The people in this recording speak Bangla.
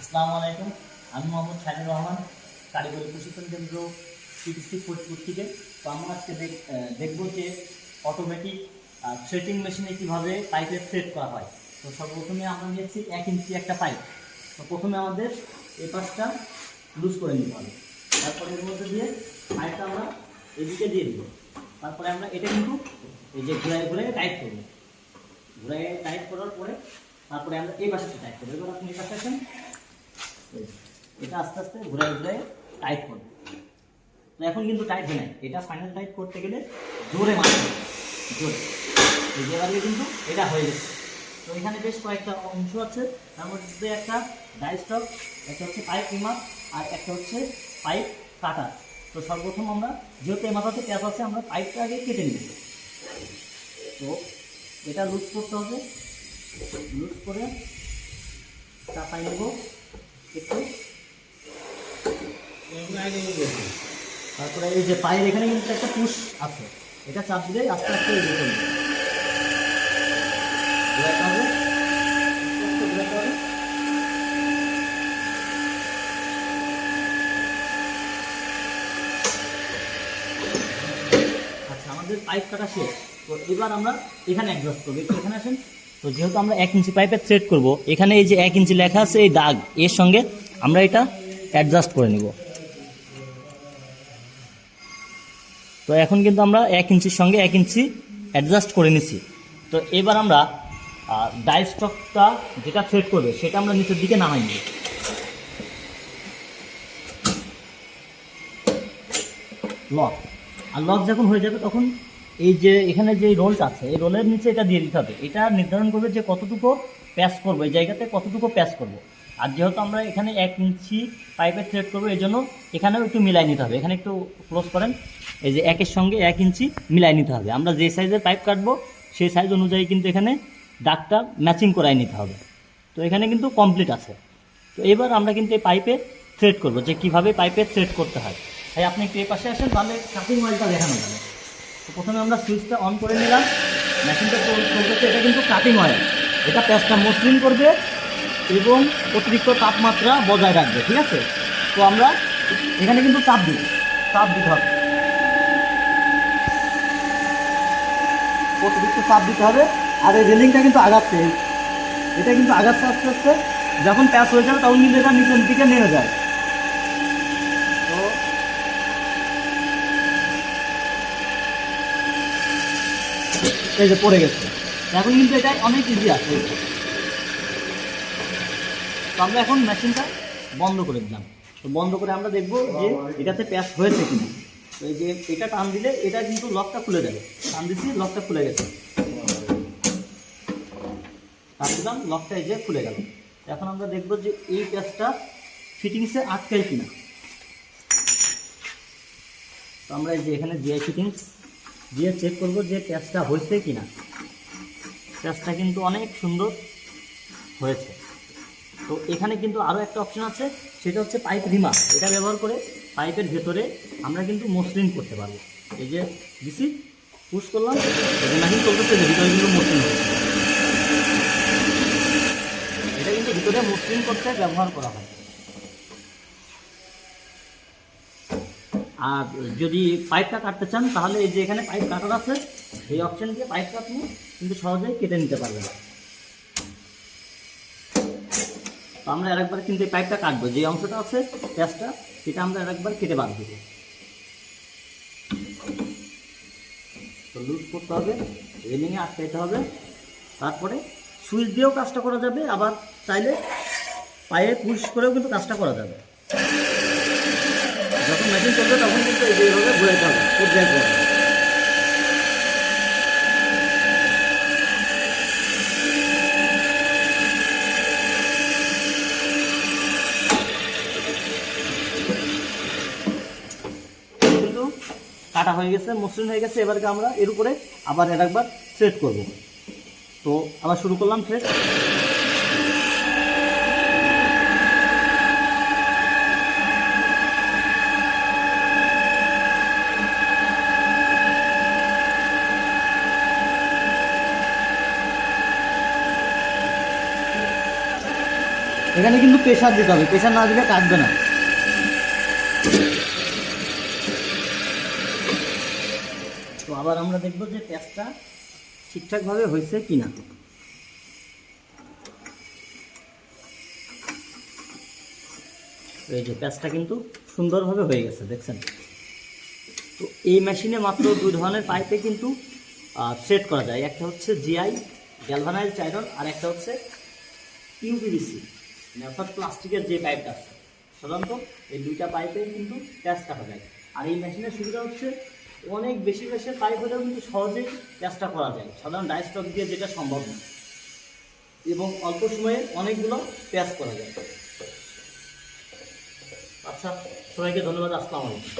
আসসালামু আলাইকুম। আমি মোহাম্মদ শাহিনুর রহমান, কারিগরি প্রশিক্ষণ কেন্দ্র সিটিসি ফরিদপুর থেকে। তো আমরা আজকে দেখব যে অটোমেটিক থ্রেটিং মেশিনে কীভাবে পাইপের থ্রেড করা হয়। তো সর্বপ্রথমে আমরা নিয়েছি এক ইঞ্চি একটা পাইপ তো প্রথমে আমাদের এই পাশটা লুজ করে নিতে হবে। তারপরে এর মধ্যে দিয়ে পাইপটা আমরা এদিকে দিয়ে দিব। তারপরে আমরা এটা কিন্তু এই যে ঘুরাই ঘুরাই টাইট করব। ঘুরাই টাইট করার পরে তারপরে আমরা এই পাশে টাইট করব। এবার আপনি এই পাশে আসেন। এটা আস্তে আস্তে ঘুরাই ঘুরাই টাইট করব। তো এখন কিন্তু টাইট হয় এটা ফাইনাল টাইট করতে গেলে জোরে মারতে জোরে। যে এবারে কিন্তু এটা হয়ে গেছে। তো এখানে বেশ কয়েকটা অংশ আছে। তার মধ্যে একটা ডাইস্টক একটা হচ্ছে পাইপ রিমার আর একটা হচ্ছে পাইপ কাটার তো সর্বপ্রথম আমরা যেহেতু এই মাথাতে ট্যাপ আছে, আমরা পাইপটা আগে কেটে নিব। তো এটা লুজ করতে হবে। লুজ করে চাপাই নেব। তারপরে এই যে পায়ের এখানে কিন্তু একটা পুশ আছে। এটা চাপ দিলে আস্তে আস্তে ঘোরাতে হবে। আচ্ছা আমাদের পাইপ কাটা শেষ। তো এবার আমরা এখানে অ্যাডজাস্ট করব। এখানে আসেন। তো যেহেতু আমরা এক ইঞ্চি পাইপের থ্রেড করব, এখানে এই যে এক ইঞ্চি লেখা আছে, এই দাগ, এর সঙ্গে আমরা এটা অ্যাডজাস্ট করে নিব। তো এখন কিন্তু আমরা এক ইঞ্চির সঙ্গে এক ইঞ্চি অ্যাডজাস্ট করে নিছি। তো এবার আমরা ডাই স্টকটা যেটা থ্রেড করবে, সেটা আমরা নিচের দিকে নামাই নিব। লক। আর লক যখন হয়ে যাবে তখন এই যে এখানে যে রোলটা আছে, এই রোলের নিচে এটা দিয়ে দিতে হবে। এটা নির্ধারণ করবে যে কতটুকু প্যাচ করব, এই জায়গাতে কতটুকু প্যাচ করব। আর যেহেতু আমরা এখানে এক ইঞ্চি পাইপের থ্রেড করব, এই জন্য এখানেও একটু মিলাই নিতে হবে। এখানে একটু ক্লোজ করেন, এই যে একের সঙ্গে এক ইঞ্চি মিলাই নিতে হবে। আমরা যে সাইজের পাইপ কাটবো, সেই সাইজ অনুযায়ী কিন্তু এখানে দাগটা ম্যাচিং করাই নিতে হবে। তো এখানে কিন্তু কমপ্লিট আছে। তো এবার আমরা কিন্তু এই পাইপে থ্রেড করব, যে কীভাবে পাইপে থ্রেড করতে হয়। তাই আপনি একটু এই পাশে আসেন, তাহলে কাটিং অয়েলটা দেখানো যাবে। প্রথমে আমরা সুইচটা অন করে নিলাম। মেশিনটা চলতেছে, এটা কিন্তু কাটিং অয়েল এটা প্যাঁচটা মসৃণ করবে এবং অতিরিক্ত তাপমাত্রা বজায় রাখবে, ঠিক আছে? তো আমরা এখানে কিন্তু চাপ দিই, চাপ দিতে হবে। অতিরিক্ত চাপ দিতে হবে। আর এই রেলিংটা কিন্তু আগাচ্ছে। এটা কিন্তু আগাচ্ছে আস্তে আস্তে। যখন প্যাচ হয়ে যাবে, তখন কিন্তু এটা নিচের দিকে নেমে যায়। এই যে পড়ে গেছে। এখন কিন্তু এটা অনেক ইজি আছে। তো আমরা এখন মেশিনটা বন্ধ করে দিলাম। তো বন্ধ করে আমরা দেখব যে এটাতে প্যাচ হয়েছে কিনা। এই যে এটা টান দিলে এটা কিন্তু লকটা খুলে যাবে। টান দিচ্ছি লকটা খুলে গেছে। টান দিলাম লকটা এই যে খুলে গেল। এখন আমরা দেখব যে এই প্যাচটা ফিটিংসে আটকায় কিনা। তো আমরা এই যে এখানে জিআই ফিটিংস দিয়ে চেক করব যে প্যাচটা হয়েছে কি না প্যাচটা কিন্তু অনেক সুন্দর হয়েছে। তো এখানে কিন্তু আরও একটা অপশন আছে, সেটা হচ্ছে পাইপ রিমা এটা ব্যবহার করে পাইপের ভেতরে আমরা কিন্তু মসৃণ করতে পারব। এই যে দিছি পুশ করলাম মেশিন চলতেছে যে ভিতরে কিন্তু মসৃণ হচ্ছে। এটা কিন্তু ভিতরে মসৃণ করতে ব্যবহার করা হয়। আর যদি পাইপটা কাটতে চান, তাহলে এই যে এখানে পাইপ কাটার আছে, এই অপশন দিয়ে পাইপটা আপনি কিন্তু সহজেই কেটে নিতে পারবেন। তো আমরা আরেকবার কিন্তু এই পাইপটা কাটবো, যে অংশটা আছে প্যাঁচটা সেটা আমরা আরেকবার কেটে বাদ দেবো। তো লুজ করতে হবে রেলিংয়ে আটকাইতে হবে। তারপরে সুইচ দিয়েও কাজটা করা যাবে, আবার চাইলে পায়ে পুশ করেও কিন্তু কাজটা করা যাবে। যখন মেশিন চলবে তখন কিন্তু এইভাবে ঘুরাইতে হবে পর্যায় করে কাটা হয়ে গেছে, মসৃণ হয়ে গেছে, এবারকে আমরা এর উপরে আবার এর একবার থ্রেড করব। তো আবার শুরু করলাম থ্রেড এখানে কিন্তু প্রেশার দিতে হবে। প্রেশার না দিলে কাটবে না। তো আবার আমরা দেখব যে প্যাঁচটা ঠিকঠাকভাবে হয়েছে কিনা। এই যে প্যাঁচটা কিন্তু সুন্দরভাবে হয়ে গেছে, দেখছেন? তো এই মেশিনে মাত্র দুই ধরনের পাইপে কিন্তু থ্রেড করা যায়। একটা হচ্ছে জিআই গ্যালভানাইজ আয়রন আর একটা হচ্ছে ইউপিভিসি অর্থাৎ প্লাস্টিকের যে পাইপটা আছে, সাধারণত এই দুইটা পাইপে কিন্তু প্যাঁচ কাটা যায়। আর এই মেশিনের সুবিধা হচ্ছে অনেক বেশি বেশি পাইপ হলেও কিন্তু সহজেই প্যাঁচটা করা যায়। সাধারণ ডাইস্টক দিয়ে যেটা সম্ভব না। এবং অল্প সময়ে অনেকগুলো প্যাঁচ করা যায়। আচ্ছা সবাইকে ধন্যবাদ, আসসালামু আলাইকুম।